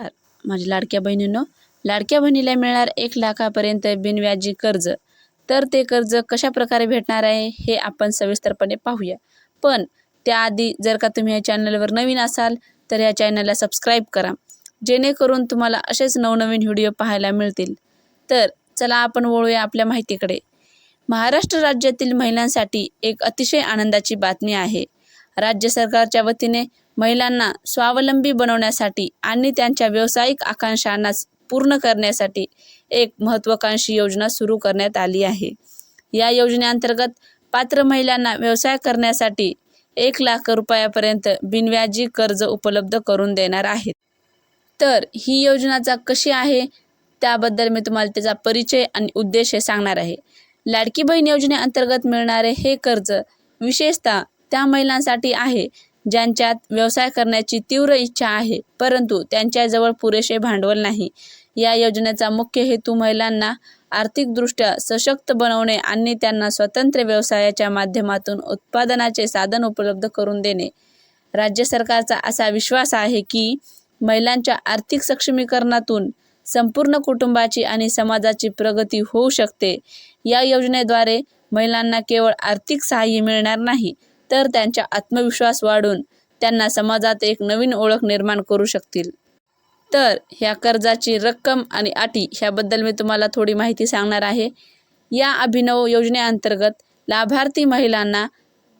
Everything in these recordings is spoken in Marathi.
माझ्या लाडक्या बहिणींनो लाडक्या बहिणीला मिळणार एक लाखापर्यंत बिनव्याजी कर्ज. तर ते कर्ज कशा प्रकारे भेटणार आहे हे आपण सविस्तरपणे पाहूया. पण त्याआधी जर का तुम्ही या चॅनलवर नवीन असाल तर या चॅनलला सबस्क्राईब करा. जेणेकरून तुम्हाला असेच नवनवीन व्हिडिओ पाहायला मिळतील. तर चला आपण वळूया आपल्या माहितीकडे. महाराष्ट्र राज्यातील महिलांसाठी एक अतिशय आनंदाची बातमी आहे. राज्य सरकारच्या वतीने महिलांना स्वावलंबी बनवण्यासाठी आणि त्यांच्या व्यावसायिक आकांक्षांना पूर्ण करण्यासाठी एक महत्त्वाकांक्षी योजना सुरू करण्यात आली आहे. या योजनेअंतर्गत पात्र महिलांना व्यवसाय करण्यासाठी एक लाख रुपयापर्यंत बिनव्याजी कर्ज उपलब्ध करून देणार आहेत. तर ही योजनाचा कशी आहे? त्याबद्दल मी तुम्हाला त्याचा परिचय आणि उद्देश हे सांगणार आहे. लाडकी बहीण योजनेअंतर्गत मिळणारे हे कर्ज विशेषतः त्या महिलांसाठी आहे ज्यांच्यात व्यवसाय करण्याची तीव्र इच्छा आहे परंतु त्यांच्याजवळ पुरेसे भांडवल नाही. या योजनेचा मुख्य हेतू महिलांना आर्थिकदृष्ट्या सशक्त बनवणे आणि त्यांना स्वतंत्र व्यवसायाच्या माध्यमातून उत्पादनाचे साधन उपलब्ध करून देणे. राज्य सरकारचा असा विश्वास आहे की महिलांच्या आर्थिक सक्षमीकरणातून संपूर्ण कुटुंबाची आणि समाजाची प्रगती होऊ शकते. या योजनेद्वारे महिलांना केवळ आर्थिक सहाय्य मिळणार नाही तर त्यांचा आत्मविश्वास वाढून त्यांना समाजात एक नवीन ओळख निर्माण करू शकतील. तर ह्या कर्जाची रक्कम आणि अटी ह्याबद्दल मी तुम्हाला थोडी माहिती सांगणार आहे. या अभिनव योजनेअंतर्गत लाभार्थी महिलांना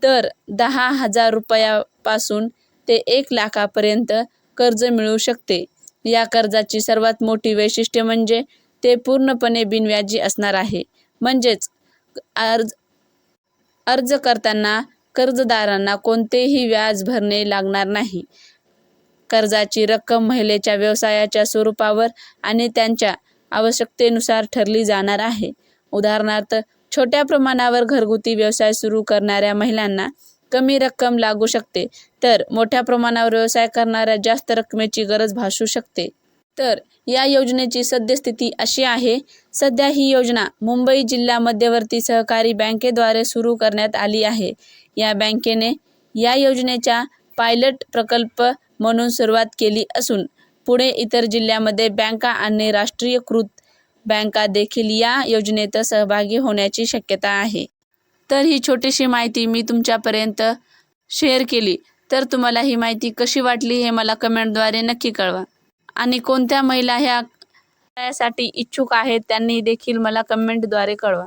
दर दहा हजार रुपयापासून ते एक लाखापर्यंत कर्ज मिळू शकते. या कर्जाची सर्वात मोठी वैशिष्ट्य म्हणजे ते पूर्णपणे बिनव्याजी असणार आहे. म्हणजेच अर्ज अर्ज करताना कर्जदारांना कोणतेही व्याज भरणे लागणार नाही. कर्जाची रक्कम महिलेच्या व्यवसायाच्या स्वरूपावर आणि त्यांच्या आवश्यकतेनुसार ठरली जाणार आहे. उदाहरणार्थ छोट्या प्रमाणावर घरगुती व्यवसाय सुरू करणाऱ्या महिलांना कमी रक्कम लागू शकते तर मोठ्या प्रमाणावर व्यवसाय करणाऱ्या जास्त रकमेची गरज भासू शकते. तर या योजनेची सद्यस्थिती अशी आहे. सध्या ही योजना मुंबई जिल्हा मध्यवर्ती सहकारी बँकेद्वारे सुरू करण्यात आली आहे. या बँकेने या योजनेच्या पायलट प्रकल्प म्हणून सुरुवात केली असून पुढे इतर जिल्ह्यामध्ये बँका आणि राष्ट्रीयकृत बँका देखील या योजनेत सहभागी होण्याची शक्यता आहे. तर ही छोटीशी माहिती मी तुमच्यापर्यंत शेअर केली. तर तुम्हाला ही माहिती कशी वाटली हे मला कमेंटद्वारे नक्की कळवा. आणि कोणत्या महिला ह्या यासाठी इच्छुक आहेत त्यांनी देखील मला कमेंटद्वारे कळवा.